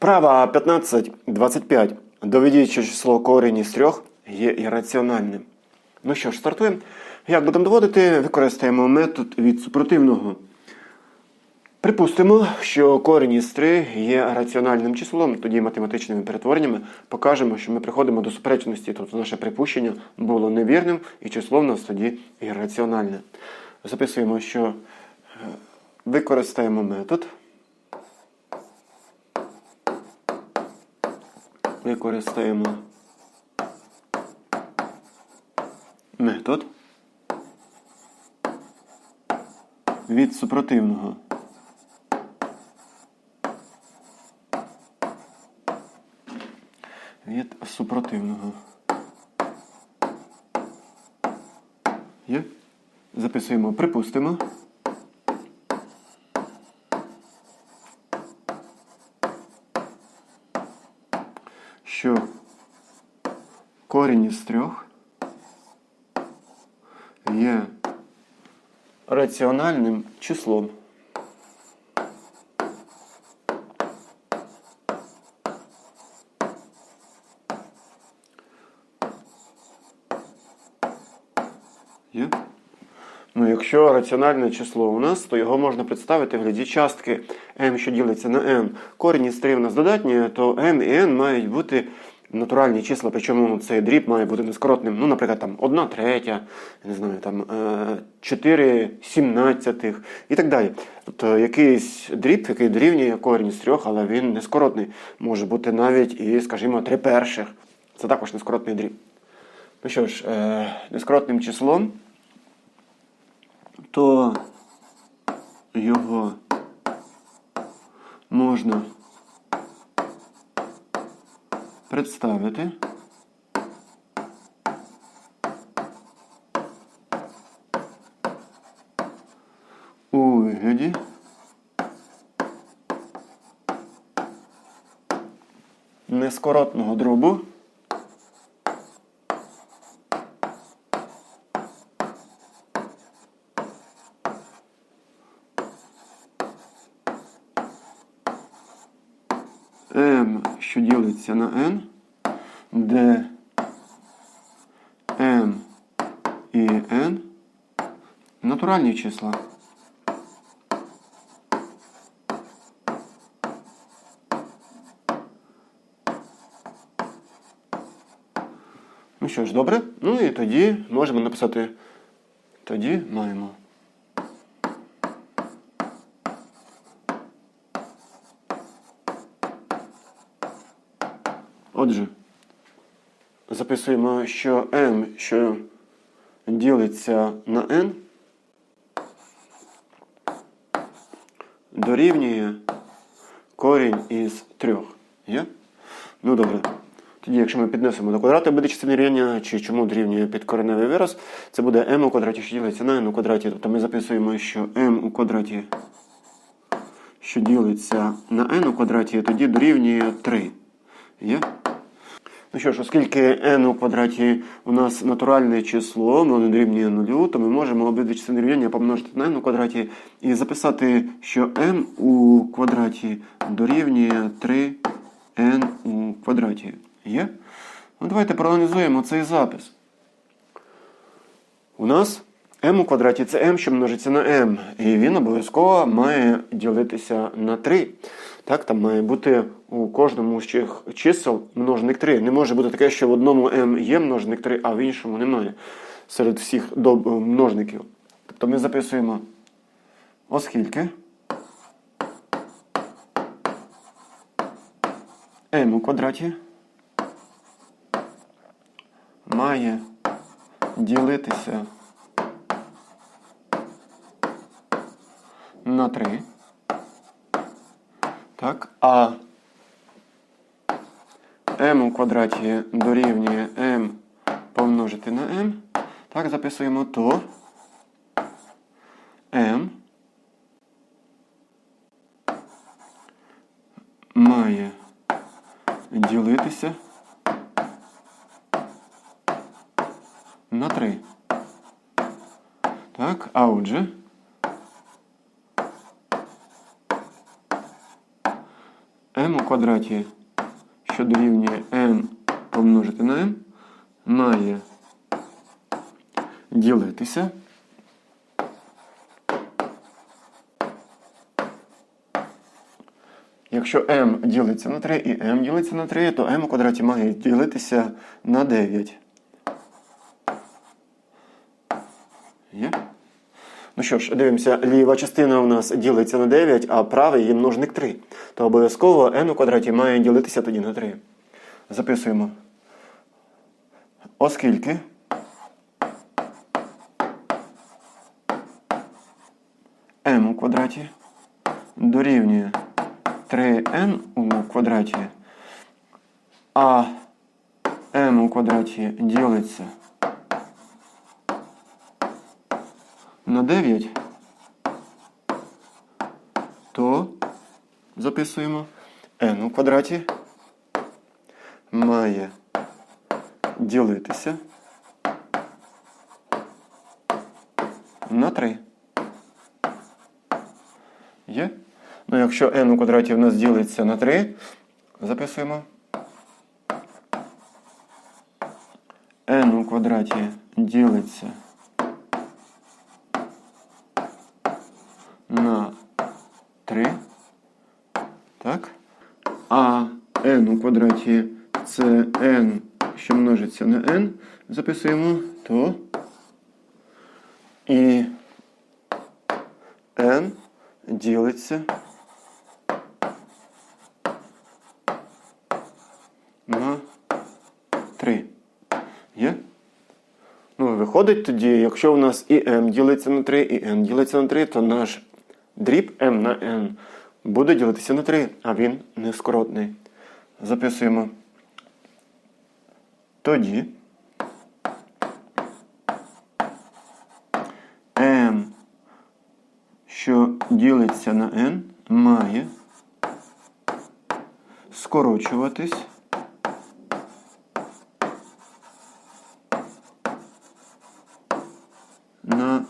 Вправа 15.25. Доведіть, що число корінь із трьох є ірраціональним. Ну що ж, стартуємо. Як будемо доводити, використаємо метод від супротивного. Припустимо, що корінь із 3 є раціональним числом, тоді математичними перетвореннями покажемо, що ми приходимо до суперечності, тобто наше припущення було невірним, і число в нас тоді ірраціональне. Записуємо, що е, використаємо метод. Використаємо метод від супротивного. Від супротивного. Є? Записуємо, припустимо. Що корінь із трьох є раціональним числом. Є? Ну, якщо раціональне число у нас, то його можна представити в гляді частки m, що ділиться на n. Корінь із 3 у нас додатні, то m і n мають бути натуральні числа, причому цей дріб має бути нескоротним. Ну, наприклад, там 1 третя, не знаю, там 4 сімнадцятих і так далі. Тобто якийсь дріб, який дорівнює корінь із 3, але він нескоротний. Може бути навіть і, скажімо, 3 перших. Це також нескоротний дріб. Ну що ж, е, нескоротним числом, то його можна представити. У вигляді нескоротного дробу m, що ділиться на n, де m і n натуральні числа. Ну що ж, добре. Ну і тоді можемо написати. Тоді маємо. Отже, записуємо, що m, що ділиться на n, дорівнює корінь із трьох. Є? Ну добре. Тоді, якщо ми піднесемо до квадрату, буде частина рівня, чи чому дорівнює підкореневий вираз, це буде m у квадраті, що ділиться на n у квадраті. Тобто ми записуємо, що m у квадраті, що ділиться на n у квадраті, тоді дорівнює 3. Є? Ну що ж, оскільки n у квадраті у нас натуральне число, воно не дорівнює нулю, то ми можемо обидві частини рівняння помножити на n у квадраті і записати, що n у квадраті дорівнює 3n у квадраті. Є? Ну, давайте проаналізуємо цей запис. У нас m у квадраті це m, що множиться на m. І він обов'язково має ділитися на 3. Так, там має бути у кожному з цих чисел множник 3. Не може бути таке, що в одному m є множник 3, а в іншому немає серед всіх доб- множників. Тобто ми записуємо, оскільки m у квадраті має ділитися на 3. Так, а m у квадраті дорівнює m помножити на m. Так, записуємо то m має ділитися на 3. Так, а отже. m m у квадраті, що дорівнює m помножити на m, має ділитися. Якщо m ділиться на 3 і m ділиться на 3, то m у квадраті має ділитися на 9. Є? Ну що ж, дивимося, ліва частина у нас ділиться на 9, а правий є множник 3. То обов'язково n у квадраті має ділитися тоді на 3. Записуємо. Оскільки m у квадраті дорівнює 3n у квадраті, а m у квадраті ділиться на 9, то записуємо n у квадраті має ділитися на 3. Є? Ну, якщо n у квадраті в нас ділиться на 3, записуємо. n у квадраті ділиться на 3. Так? А n у квадраті це n, що множиться на n. Записуємо, то і n ділиться на 3. Є? Ну, виходить тоді, якщо у нас і m ділиться на 3, і n ділиться на 3, то наш дріб m на n буде ділитися на 3, а він нескоротний. Записуємо. Тоді m, що ділиться на n, має скорочуватись на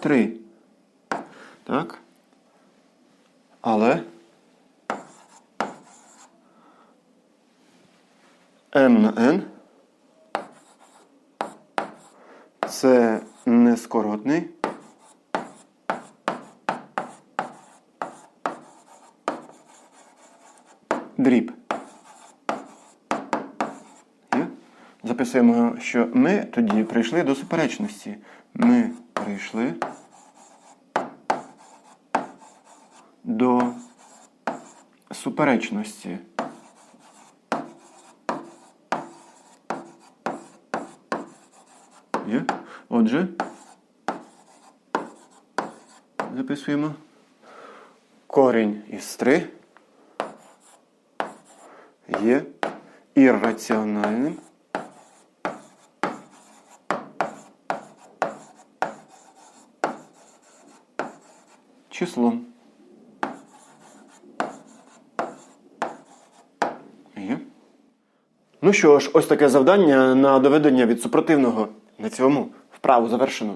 3. Так? Але n це нескоротний дріб. Є? Записуємо, що ми тоді прийшли до суперечності. Ми прийшли до суперечності. Є? Отже, записуємо корінь із 3 є ірраціональним числом. Ну що ж, ось таке завдання на доведення від супротивного. На цьому вправу завершено.